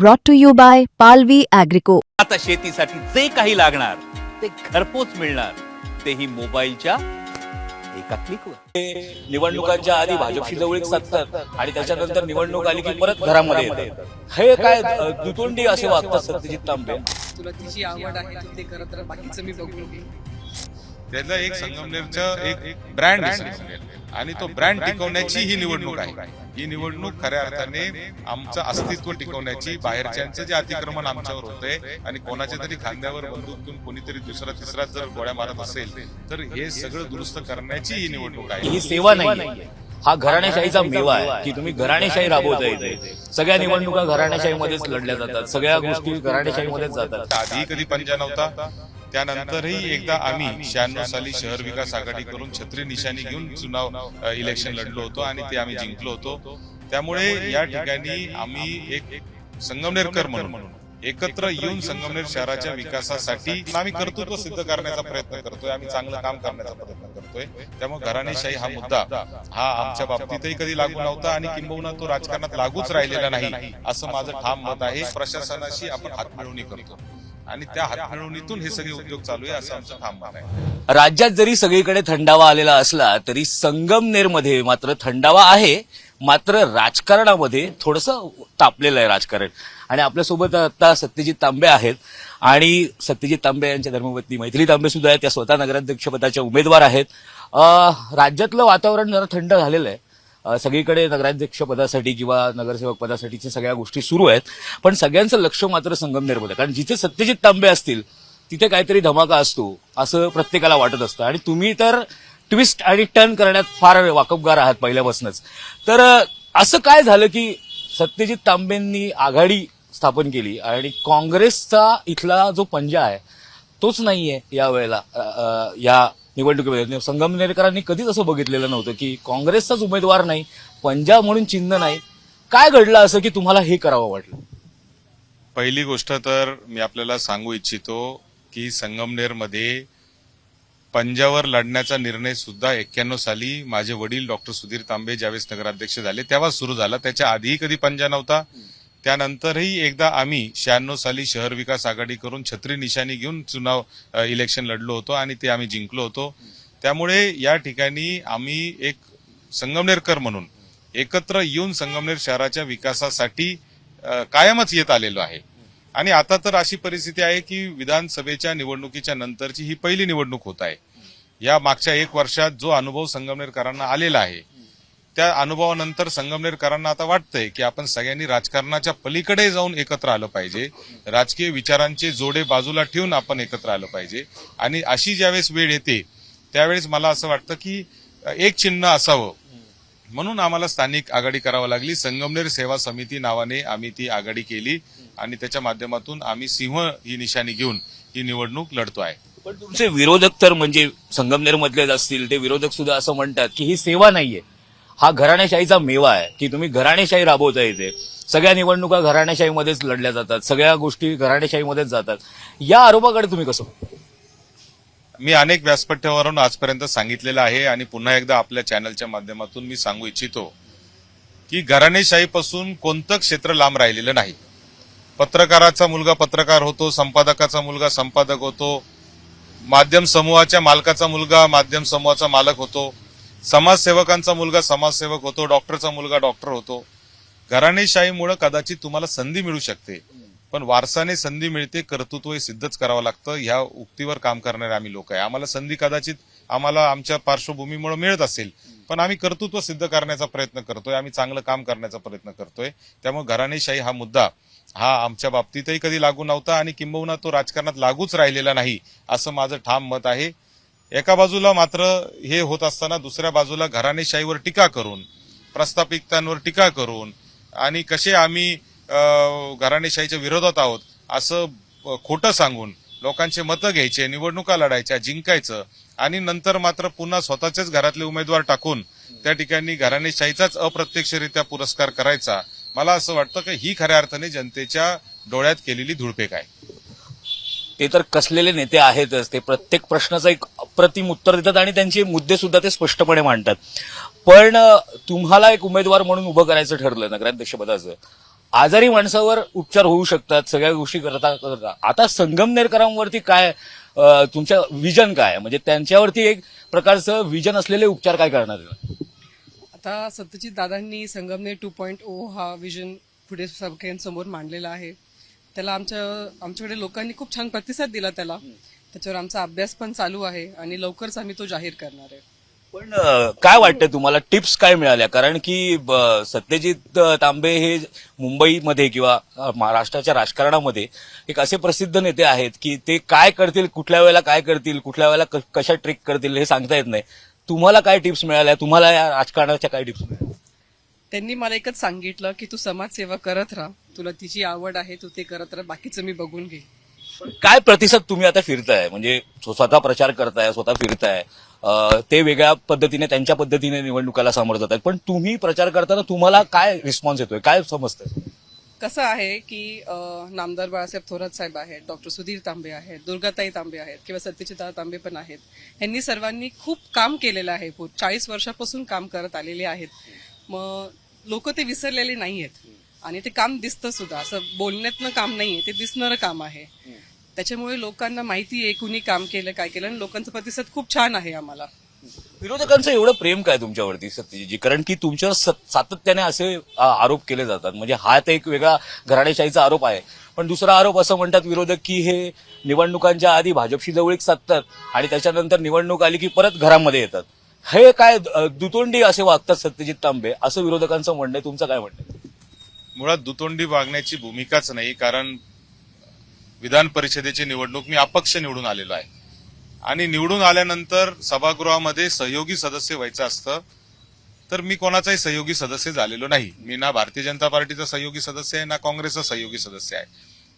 brought to you by Palvi Agrico. आता शेतीसाठी जे काही लागणार ते घरपोच मिळणार. तेही मोबाईलच्या एका क्लिकवर निवडणुकांच्या आधी भाजपशी जवळीक साधतात आणि त्याच्यानंतर निवडणूक आली की परत घरामध्ये येतात. हे काय दुतोंडी असे वागतात सत्यजित तांबे? तुला तिची आवड आहे तू ते करत राहा. बाकीचं मी बघून घेईन त्याला एक संगमनेरचं एक ब्रँड आणि तो ब्रँड टिकवण्याची ही निवडणूक आहे. ही निवडणूक खऱ्या अर्थाने आमचं अस्तित्व टिकवण्याची बाहेरच्यांचं जे अतिक्रमण आमच्यावर होतंय आणि कोणाच्या तरी खांद्यावर बंदूक घेऊन कोणीतरी दुसरा तिसरा जर गोळ्या मारत असेल तर हे सगळं दुरुस्त करण्याची ही निवडणूक आहे. ही सेवा नाही हा घराणेशाहीचा मेवा आहे की तुम्ही घराणेशाही राबवता येते सगळ्या निवडणुका घराणेशाहीमध्येच लढल्या जातात सगळ्या गोष्टी घराणेशाहीमध्येच जातात. आधी कधी पंजा नव्हता. त्यानंतरही एकदा आम्ही शहाण्णव साली शहर विकास आघाडी करून छत्री निशाणी घेऊन चुनाव इलेक्शन लढलो होतो आणि ते आम्ही जिंकलो होतो. त्यामुळे या ठिकाणी आम्ही एक संगमनेरकर म्हणून एकत्र येऊन संगमनेर शहराच्या विकासासाठी आम्ही कर्तृत्व सिद्ध करण्याचा प्रयत्न करतोय. आम्ही चांगलं काम करण्याचा प्रयत्न करतोय. त्यामुळे घराणेशाही हा मुद्दा हा आमच्या बाबतीतही कधी लागू नव्हता आणि किंबहुना तो राजकारणात लागूच राहिलेला नाही असं माझं ठाम मत आहे. प्रशासनाशी आपण हातमिळवणी करतो आणि त्या हातमिळवणीतून हे सगळे उद्योग चालू आहे असं आमचं ठाम आहे. राज्यात जरी सगळीकडे थंडावा आलेला असला तरी संगमनेरमध्ये मात्र थंडावा आहे. मात्र राजकारणामध्ये थोडस तापलेलं आहे राजकारण. आणि आपल्यासोबत आता सत्यजित तांबे आहेत. आणि सत्यजित तांबे यांच्या धर्मपत्नी मैथिली तांबे सुद्धा आहेत. त्या स्वतः नगराध्यक्षपदाच्या उमेदवार आहेत. राज्यातलं वातावरण जरा थंड झालेलं आहे. सगळीकडे नगराध्यक्ष पदासाठी किंवा नगरसेवक पदासाठीच्या सगळ्या गोष्टी सुरू आहेत. पण सगळ्यांचं लक्ष मात्र संगमनेरमध्ये कारण जिथे सत्यजित तांबे असतील तिथे काहीतरी धमाका असतो असं प्रत्येकाला वाटत असतं. आणि तुम्ही तर ट्विस्ट आणि टर्न करण्यात फार वाकबगार आहात पहिल्यापासूनच. तर असं काय झालं की सत्यजित तांबेंनी आघाडी स्थापन केली आणि काँग्रेसचा इथला जो पंजा आहे तोच नाहीये या वेळेला या निवडणुकीमध्ये. म्हणजे संगमनेरकरांनी कधीच असं बघितलेलं नव्हतं की काँग्रेसचाच उमेदवार नाही पंजाब म्हणून चिन्ह नाही. काय घडलं असं की तुम्हाला हे करावं वाटलं? पहिली गोष्ट तर मी आपल्याला सांगू इच्छितो की संगमनेरमध्ये पंजावर लढण्याचा निर्णय सुद्धा एक्क्याण्णव साली माझे वडील डॉक्टर सुधीर तांबे ज्यावेळेस नगराध्यक्ष झाले तेव्हा सुरू झाला. त्याच्या आधीही कधी पंजा नव्हता. त्यानंतरही एकदा आम्ही शहाण्णव साली शहर विकास आघाडी करून छत्री निशाणी घेऊन चुनाव इलेक्शन लढलो होतो आणि ते आम्ही जिंकलो होतो. त्यामुळे या ठिकाणी आम्ही एक संगमनेरकर म्हणून एकत्र येऊन संगमनेर शहराच्या विकासासाठी कायमच येत आलेलो आहे. आणि आता तर अशी परिस्थिती आहे की विधानसभेच्या निवडणुकीच्या नंतरची ही पहिली निवडणूक होत आहे. या मागच्या एक वर्षात जो अनुभव संगमनेरकरांना आलेला आहे त्या अनुभवानंतर संगमनेरकरांना आता वाटतंय की आपण सगळ्यांनी राजकारणाच्या पलीकडे जाऊन एकत्र आलं पाहिजे. राजकीय विचारांचे जोडे बाजूला ठेवून आपण एकत्र आलं पाहिजे. आणि अशी ज्यावेळेस वेळ येते त्यावेळेस मला असं वाटतं की एक चिन्ह असावं. म्हणून आम्हाला स्थानिक आघाडी करावी लागली. संगमनेर सेवा समिती नावाने आम्ही ती आघाडी केली आणि त्याच्या माध्यमातून आम्ही सिंह ही निशाणी घेऊन ही निवडणूक लढतो आहे. पण तुमचे विरोधक तर म्हणजे संगमनेरमधलेच असतील. ते विरोधक सुद्धा असं म्हणतात की ही सेवा नाहीये. हा घराणेशाहीचा मेवा आहे की तुम्ही घराणेशाही राबवता इथे. सगळ्या निवडणुका घराणेशाहीमध्येच लढल्या जातात सगळ्या गोष्टी घराणेशाहीमध्येच जातात. या आरोपाकडे तुम्ही कसं मी अनेक व्यासपीठावरून आजपर्यंत सांगितलेलं आहे आणि पुन्हा एकदा आपल्या चॅनलच्या माध्यमातून मी सांगू इच्छितो की घराणेशाहीपासून कोणतं क्षेत्र लांब राहिलेलं नाही. पत्रकाराचा मुलगा पत्रकार होतो संपादकाचा मुलगा संपादक होतो माध्यम समूहाच्या मालकाचा मुलगा माध्यम समूहाचा मालक होतो. समाजसेवकांचा मुलगा समाजसेवक होतो डॉक्टरचा मुलगा डॉक्टर होतो. घराणेशाहीमुळे कदाचित तुम्हाला संधी मिळू शकते. पण वारसाने संधी मिळते कर्तृत्व हे सिद्धच करावं लागतं. ह्या उक्तीवर काम करणारे आम्ही लोक आहे. आम्हाला संधी कदाचित आम्हाला आमच्या पार्श्वभूमीमुळे मिळत असेल पण आम्ही कर्तृत्व सिद्ध करण्याचा प्रयत्न करतोय. आम्ही चांगलं काम करण्याचा प्रयत्न करतोय. त्यामुळे घराणेशाही हा मुद्दा हा आमच्या बाबतीतही कधी लागू नव्हता आणि किंबहुना तो राजकारणात लागूच राहिलेला नाही असं माझं ठाम मत आहे. एका बाजूला मात्र हे होत असताना दुसऱ्या बाजूला घराणेशाहीवर टीका करून प्रस्थापितांवर टीका करून आणि कसे आम्ही घराणेशाहीच्या विरोधात आहोत असं खोटं सांगून लोकांचे मतं घ्यायचे निवडणुका लढायच्या जिंकायचं आणि नंतर मात्र पुन्हा स्वतःचेच घरातले उमेदवार टाकून त्या ठिकाणी घराणेशाहीचाच अप्रत्यक्षरित्या पुरस्कार करायचा. मला असं वाटतं की ही खऱ्या अर्थाने जनतेच्या डोळ्यात केलेली धुळपेक आहे. ते तर कसलेले नेते आहेतच. ते प्रत्येक प्रश्नाचा एक अप्रतिम उत्तर देतात आणि त्यांचे मुद्दे सुद्धा ते स्पष्टपणे मांडतात. पण तुम्हाला एक उमेदवार म्हणून उभं करायचं ठरलं नगराध्यक्ष पदाचं. आजारी माणसावर उपचार होऊ शकतात सगळ्या गोष्टी करता करता. आता संगमनेरकरांवरती काय तुमच्या विजन काय? म्हणजे त्यांच्यावरती एक प्रकारचं विजन असलेले उपचार काय करणार आता सत्यजित दादांनी Sangamner two point O oh हा विजन पुढे सगळ्यांसमोर मांडलेला आहे. त्याला आमच्या आमच्याकडे लोकांनी खूप छान प्रतिसाद दिला त्याला. त्याच्यावर आमचा अभ्यास पण चालू आहे आणि लवकरच आम्ही तो जाहीर करणार आहे. पण अं, काय वाटतं तुम्हाला? टिप्स काय मिळाल्या? कारण की ब- सत्यजित अं, तांबे हे मुंबईमध्ये किंवा अं, महाराष्ट्राच्या राजकारणामध्ये एक असे प्रसिद्ध नेते आहेत की ते काय करतील कुठल्या वेळेला काय करतील कुठल्या वेळेला क- कशा ट्रिक करतील हे सांगता येत नाही. तुम्हाला काय टिप्स मिळाल्या? तुम्हाला या राजकारणाच्या काय टिप्स मिळाल्या? त्यांनी मला एकच सांगितलं की तू समाजसेवा करत राहा. तुला तिची आवड आहे तू ते करत राहा. बाकीचं मी बघून घे पण काय प्रतिसाद तुम्ही आता फिरताय? म्हणजे स्वतः प्रचार करताय स्वतः फिरताय. ते वेगळ्या पद्धतीने त्यांच्या पद्धतीने निवडणुकाला सामोरं जात आहेत पण तुम्ही प्रचार करताना तुम्हाला काय रिस्पॉन्स येतोय? काय समजतंय? कसं आहे की नामदार बाळासाहेब थोरात साहेब आहेत डॉक्टर सुधीर तांबे आहेत दुर्गाताई तांबे आहेत किंवा सत्यजिता तांबे पण आहेत. यांनी सर्वांनी खूप काम केलेलं आहे. चाळीस वर्षापासून काम करत आलेले आहेत. मग लोक ते विसरलेले नाही आहेत आणि ते काम दिसतं सुद्धा. असं बोलण्यातनं काम नाहीये ते दिसणारं काम आहे. त्याच्यामुळे लोकांना माहिती आहे कुणी काम केलं काय केलं आणि लोकांचा प्रतिसाद खूप छान आहे आम्हाला. विरोधकांचं एवढं प्रेम काय तुमच्यावरती सत्यजीतजी कारण की तुमच्यावर सत- सातत्याने असे आरोप केले जातात. म्हणजे हा तर एक वेगळा घराणेशाहीचा आरोप आहे. पण दुसरा आरोप असं म्हणतात विरोधक की हे निवडणुकांच्या आधी भाजपशी जवळीक साधतात आणि त्याच्यानंतर निवडणूक आली की परत घरामध्ये येतात. हे काय दुतोंडी असे वागतात सत्यजित तांबे? असं विरोधकांचं म्हणणं आहे. तुमचं काय म्हणणं? मुळात दुतोंडी वागण्याची भूमिकाच नाही कारण विधान परिषदेची निवडणूक मी अपक्ष निवडून आलेलो आहे. आणि निवडून आल्यानंतर सभागृहामध्ये सहयोगी सदस्य व्हायचं असतं तर मी कोणाचाही सहयोगी सदस्य झालेलो नाही. मी ना भारतीय जनता पार्टीचा सहयोगी सदस्य आहे ना काँग्रेसचा सहयोगी सदस्य आहे.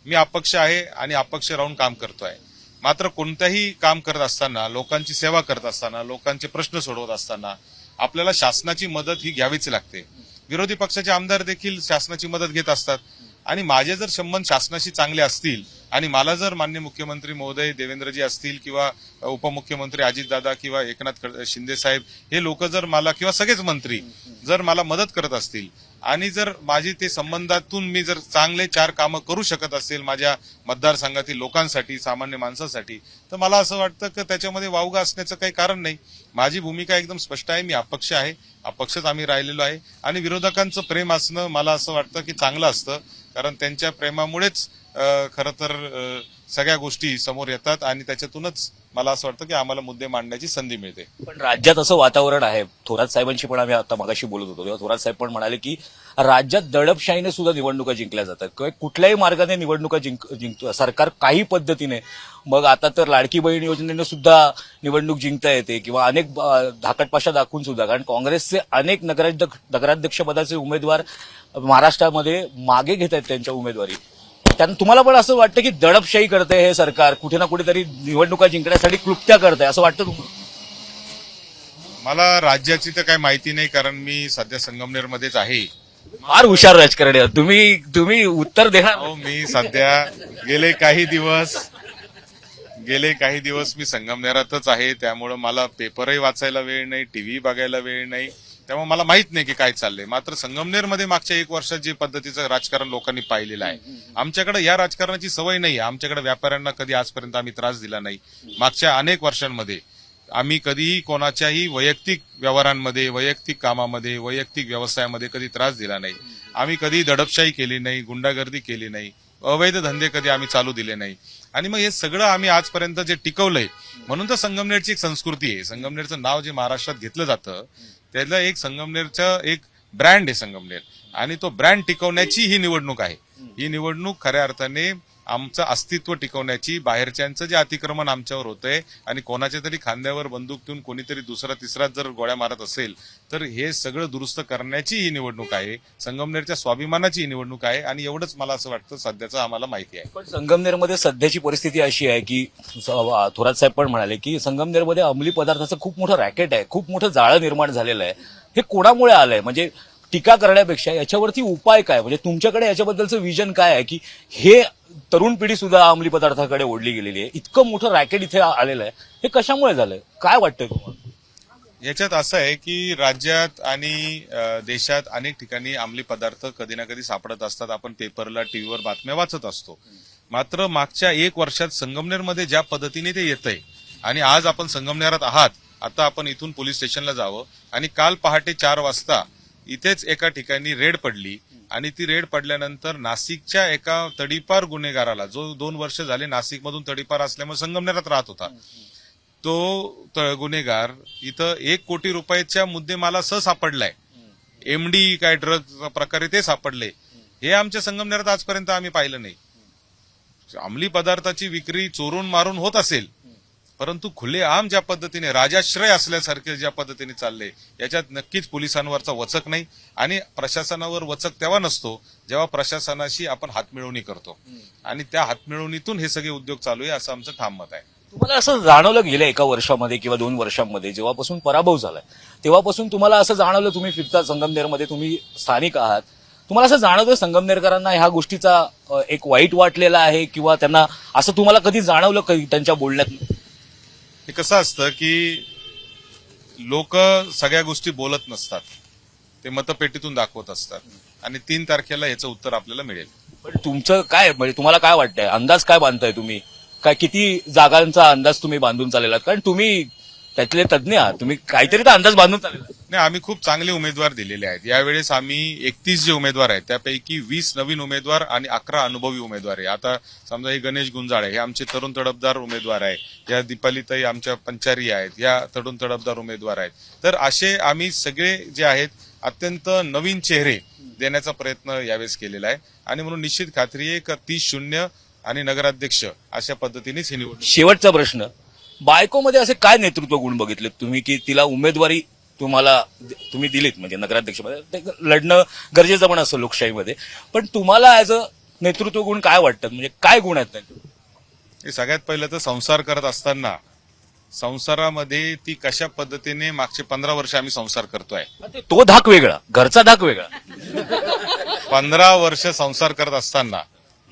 मी अपक्ष आहे आणि अपक्ष राहून काम करतो आहे मात्र कोणत्याही काम करत असताना लोकांची सेवा करत असताना लोकांचे प्रश्न सोडवत असताना आपल्याला शासनाची मदत ही घ्यावीच लागते. विरोधी पक्षाचे आमदार देखील शासनाची मदत घेत असतात. आणि माझे जर संबंध शासनाशी चांगले असतील आणि मला जर मान्य मुख्यमंत्री महोदय देवेंद्रजी असतील किंवा उपमुख्यमंत्री अजितदादा किंवा एकनाथ शिंदे साहेब हे लोक जर मला किंवा सगळेच मंत्री जर मला मदत करत असतील आणि जर माझी ते संबंधातून मी जर चांगले चार कामं करू शकत असेल माझ्या मतदारसंघातील लोकांसाठी सामान्य माणसासाठी तर मला असं वाटतं की त्याच्यामध्ये वावगा असण्याचं काही कारण नाही. माझी भूमिका एकदम स्पष्ट आहे मी अपक्ष आहे अपक्षच आम्ही राहिलेलो आहे आणि विरोधकांचं प्रेम असणं मला असं वाटतं की चांगलं असतं कारण त्यांच्या प्रेमामुळेच खरं तर सगळ्या गोष्टी समोर येतात आणि त्याच्यातूनच मला असं वाटतं की आम्हाला मुद्दे मांडण्याची संधी मिळते. पण राज्यात असं वातावरण आहे. थोरात साहेबांशी पण आम्ही आता मगाशी बोलत होतो. तेव्हा थोरात साहेब पण म्हणाले की राज्यात दडपशाहीने सुद्धा निवडणुका जिंकल्या जातात. किंवा कुठल्याही मार्गाने निवडणुका जिंक जिंकतो सरकार काही पद्धतीने मग आता तर लाडकी बहीण योजनेने सुद्धा निवडणूक जिंकता येते किंवा अनेक धाकटपाशा दाखवून सुद्धा. कारण काँग्रेसचे अनेक नगराध्यक्ष नगराध्यक्षपदाचे उमेदवार महाराष्ट्रामध्ये मागे घेत आहेत त्यांच्या उमेदवारी. त्यानं तुम्हाला पण असं वाटतं की दडपशाही करते हे सरकार कुठे ना कुठेतरी निवडणुका जिंकण्यासाठी क्लुप्त्या करत असं वाटतं तुम्हाला? मला राज्याची तर काही माहिती नाही कारण मी सध्या संगमनेरमध्येच आहे. फार हुशार राजकारणी आहात. तुम्ही तुम्ही उत्तर देणार हो मी सध्या गेले काही दिवस गेले काही दिवस मी संगमनेरातच आहे त्यामुळं मला पेपरही वाचायला वेळ नाही टीव्ही बघायला वेळ नाही. त्यामुळे मला माहीत नाही की काय चाललंय. मात्र संगमनेरमध्ये मागच्या एक वर्षात जे पद्धतीचं राजकारण लोकांनी पाहिलेलं आहे आमच्याकडे या राजकारणाची सवय नाही आमच्याकडे व्यापाऱ्यांना कधी आजपर्यंत आम्ही त्रास दिला नाही. मागच्या अनेक वर्षांमध्ये आम्ही कधीही कोणाच्याही वैयक्तिक व्यवहारांमध्ये वैयक्तिक कामामध्ये वैयक्तिक व्यवसायामध्ये कधी त्रास दिला नाही. आम्ही कधी दडपशाही केली नाही गुंडागर्दी केली नाही. अवैध धंदे कधी आम्ही चालू दिले नाही. आणि मग हे सगळं आम्ही आजपर्यंत जे टिकवलंय म्हणून तर संगमनेरची एक संस्कृती आहे. संगमनेरचं नाव जे महाराष्ट्रात घेतलं जातं त्याला एक संगमनेरचं एक ब्रँड आहे संगमनेर. आणि तो ब्रँड टिकवण्याची ही निवडणूक आहे. ही निवडणूक खऱ्या अर्थाने आमचं अस्तित्व टिकवण्याची बाहेरच्यांचं जे अतिक्रमण आमच्यावर होतंय आणि कोणाच्या तरी खांद्यावर बंदूक ठेवून कोणीतरी दुसरा तिसरा जर गोळ्या मारत असेल तर हे सगळं दुरुस्त करण्याची ही निवडणूक आहे. संगमनेरच्या स्वाभिमानाची ही निवडणूक आहे आणि एवढंच मला असं वाटतं सध्याचं आम्हाला माहिती आहे. पण संगमनेरमध्ये सध्याची परिस्थिती अशी आहे की थोरात साहेब पण म्हणाले की संगमनेरमध्ये अंमली पदार्थाचं खूप मोठं रॅकेट आहे खूप मोठं जाळं निर्माण झालेलं आहे. हे कोणामुळे आलंय? म्हणजे टीका करण्यापेक्षा याच्यावरती उपाय काय? म्हणजे तुमच्याकडे याच्याबद्दलचं विजन काय आहे की हे तरुण पिढी सुद्धा अंमली पदार्थाकडे ओढली गेलेली आहे. इतकं मोठं रॅकेट इथे आलेलं आहे. हे कशामुळे झालंय? काय वाटतंय तुम्हाला? याच्यात असं आहे की राज्यात आणि देशात अनेक ठिकाणी अंमली पदार्थ कधी ना कधी सापडत असतात. आपण पेपरला टीव्हीवर बातम्या वाचत असतो. मात्र मागच्या एक वर्षात संगमनेरमध्ये ज्या पद्धतीने ते येतंय आणि आज आपण संगमनेरात आहात आता आपण इथून पोलीस स्टेशनला जावं आणि काल पहाटे चार वाजता इथेच एका ठिकाणी रेड पडली आणि ती रेड पडल्यानंतर नाशिकच्या एका तडीपार गुन्हेगाराला जो दोन वर्ष झाले नाशिकमधून तडीपार असल्यामुळे संगमनेरात राहत होता तो गुन्हेगार इथं एक कोटी रुपयाच्या मुद्देमालासह सापडलाय. एमडी काय ड्रग प्रकारे ते सापडले. हे आमच्या संगमनेरात आजपर्यंत आम्ही पाहिलं नाही. अंमली पदार्थाची विक्री चोरून मारून होत असेल परंतु खुलेआम ज्या पद्धतीने राजाश्रय असल्यासारखे ज्या पद्धतीने चालले याच्यात नक्कीच पोलिसांवरचा वचक नाही आणि प्रशासनावर वचक तेव्हा नसतो जेव्हा प्रशासनाशी आपण हातमिळवणी करतो. आणि त्या हातमिळवणीतून हे सगळे उद्योग चालू आहे असं आमचं ठाम मत आहे. तुम्हाला असं जाणवलं गेलं एका वर्षामध्ये किंवा दोन वर्षांमध्ये जेव्हापासून पराभव झालाय तेव्हापासून तुम्हाला असं जाणवलं तुम्ही फिरता संगमनेरमध्ये तुम्ही स्थानिक आहात. तुम्हाला असं जाणवतं संगमनेरकरांना ह्या गोष्टीचा एक वाईट वाटलेला आहे किंवा त्यांना असं तुम्हाला कधी जाणवलं कधी त्यांच्या बोलण्यात? हे कसं असतं की लोक सगळ्या गोष्टी बोलत नसतात. ते मतपेटीतून दाखवत असतात. आणि तीन तारखेला याचं उत्तर आपल्याला मिळेल. पण तुमचं काय म्हणजे तुम्हाला काय वाटतंय? अंदाज काय बांधताय तुम्ही? काय किती जागांचा अंदाज तुम्ही बांधून चाललेला कारण तुम्ही त्यातले तज्ज्ञ आहात तुम्ही काहीतरी तर अंदाज बांधून. नाही आम्ही खूप चांगले उमेदवार दिलेले आहेत. यावेळेस आम्ही एकतीस जे उमेदवार आहेत त्यापैकी वीस नवीन उमेदवार आणि अकरा अनुभवी उमेदवार आहे आता समजा हे गणेश गुंजाळे हे आमचे तरुण तडफदार उमेदवार आहे या दीपालीताई आमच्या पंचारी आहेत. या तरुण तडफदार उमेदवार आहेत. तर असे आम्ही सगळे जे आहेत अत्यंत नवीन चेहरे देण्याचा प्रयत्न यावेळेस केलेला आहे. आणि म्हणून निश्चित खात्री आहे का तीस शून्य आणि नगराध्यक्ष अशा पद्धतीनेच ही निवडणूक शेवटचा प्रश्न बायकोमध्ये असे काय नेतृत्व गुण बघितले तुम्ही की तिला उमेदवारी तुम्हाला तुम्ही दिलीत म्हणजे नगराध्यक्षमध्ये ते लढणं गरजेचं पण असतं लोकशाहीमध्ये. पण तुम्हाला ऍज अ नेतृत्व गुण काय वाटतात? म्हणजे काय गुण आहेत त्यांचे? हे सगळ्यात पहिलं तर संसार करत असताना संसारामध्ये ती कशा पद्धतीने मागचे पंधरा वर्ष आम्ही संसार करतोय? तो धाक वेगळा घरचा धाक वेगळा. पंधरा वर्ष संसार करत असताना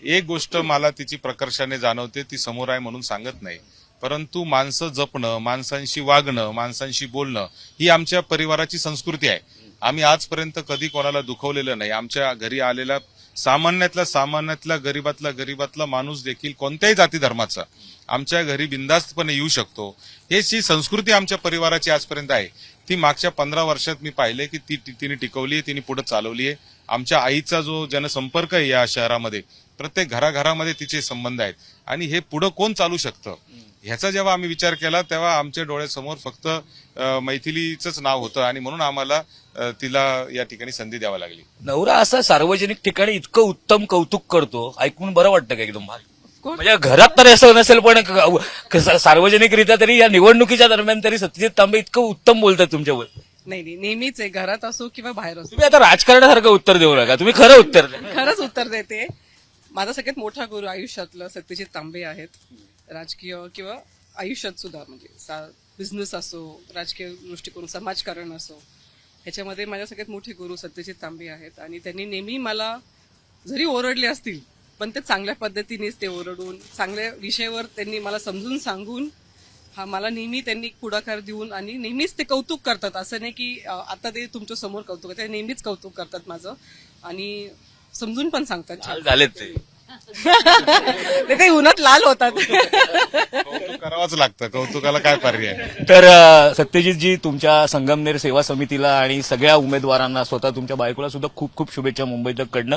एक गोष्ट मला तिची प्रकर्षाने जाणवते ती समोर आहे म्हणून सांगत नाही. परंतु माणसं जपणं माणसांशी वागणं माणसांशी बोलणं ही आमच्या परिवाराची संस्कृती आहे. आम्ही आजपर्यंत कधी कोणाला दुखवलेलं नाही. आमच्या घरी आलेला सामान्यातल्या सामान्यातला गरीबातला गरीबातला माणूस देखील कोणत्याही जाती धर्माचा आमच्या घरी बिंदास्तपणे येऊ शकतो. हे जी संस्कृती आमच्या परिवाराची आजपर्यंत आहे. ती मागच्या पंधरा वर्षात मी पाहिले की ती ती- तिने टिकवली आहे तिने पुढे चालवली आहे आमच्या आईचा जो जनसंपर्क आहे या शहरामध्ये प्रत्येक घराघरामध्ये तिचे संबंध आहेत. आणि हे पुढं कोण चालू शकतं? ह्याचा जेव्हा आम्ही विचार केला तेव्हा आमच्या डोळ्यासमोर फक्त मैथिलीचंच नाव होतं आणि म्हणून आम्हाला तिला या ठिकाणी संधी द्यावी लागली. नवरा असा सार्वजनिक ठिकाणी इतकं उत्तम कौतुक करतो ऐकून बरं वाटतं का एकदम? म्हणजे घरात तरी असं नसेल पण सार्वजनिकरित्या तरी या निवडणुकीच्या दरम्यान तरी सत्यजित तांबे इतकं उत्तम बोलतात तुमच्यावर. नाही नाही नेहमीच आहे. घरात असो किंवा बाहेर असो. तुम्ही आता राजकारणासारखं उत्तर देऊ नका. तुम्ही खरं उत्तर खरंच उत्तर देते. माझा सगळ्यात मोठा गुरु आयुष्यातलं सत्यजित तांबे आहेत. राजकीय किंवा आयुष्यात सुद्धा म्हणजे बिझनेस असो राजकीय दृष्टिकोन समाजकारण असो ह्याच्यामध्ये माझ्या सगळ्यात मोठे गुरु सत्यजित तांबे आहेत. आणि त्यांनी नेहमी मला जरी ओरडले असतील पण ते चांगल्या पद्धतीनेच ते ओरडून चांगल्या विषयावर त्यांनी मला समजून सांगून हा मला नेहमी त्यांनी पुढाकार देऊन आणि नेहमीच ते कौतुक करतात. असं नाही की आता ते तुमच्यासमोर कौतुक ते नेहमीच कौतुक करतात माझं. आणि समजून पण सांगतात. छान. झालेत ते. ते काही उन्हात लाल होतात. कौतुक करावंच लागतं. कौतुकाला काय पर्याय? तर अ, सत्यजितजी तुमच्या संगमनेर सेवा समितीला आणि सगळ्या उमेदवारांना स्वतः तुमच्या बायकोला सुद्धा खूप खूप शुभेच्छा मुंबईत कडनं.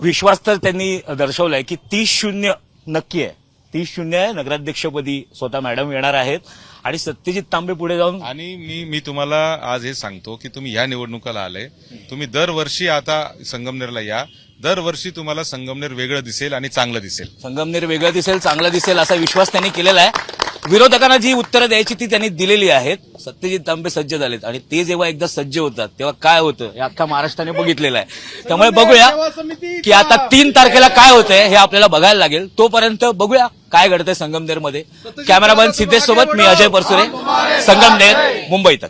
विश्वास तर त्यांनी दर्शवलाय की तीस शून्य नक्की आहे. तीस शून्य आहे. नगराध्यक्षपदी स्वतः मॅडम येणार आहेत. आणि सत्यजित तांबे पुढे जाऊन आणि मी मी तुम्हाला आज हे सांगतो की तुम्ही या निवडणुकाला आले. तुम्ही दरवर्षी आता संगमनेरला या. दरवर्षी तुम्हाला संगमनेर वेगळं दिसेल आणि चांगलं दिसेल. संगमनेर वेगळं दिसेल चांगलं दिसेल असा विश्वास त्यांनी केलेला आहे. विरोधकांना जी उत्तरं द्यायची ती त्यांनी दिलेली आहेत. सत्यजित तांबे सज्ज झालेत. आणि ते जेव्हा एकदा सज्ज होतात तेव्हा काय होतं हे अख्ख्या महाराष्ट्राने बघितलेलं आहे. त्यामुळे बघूया की आता तीन तारखेला काय होतंय हे आपल्याला बघायला लागेल. तोपर्यंत बघूया काय घडतंय संगमनेरमध्ये. कॅमेरामॅन सिद्धेश सोबत मी अजय परसुरे संगमनेर मुंबई तक.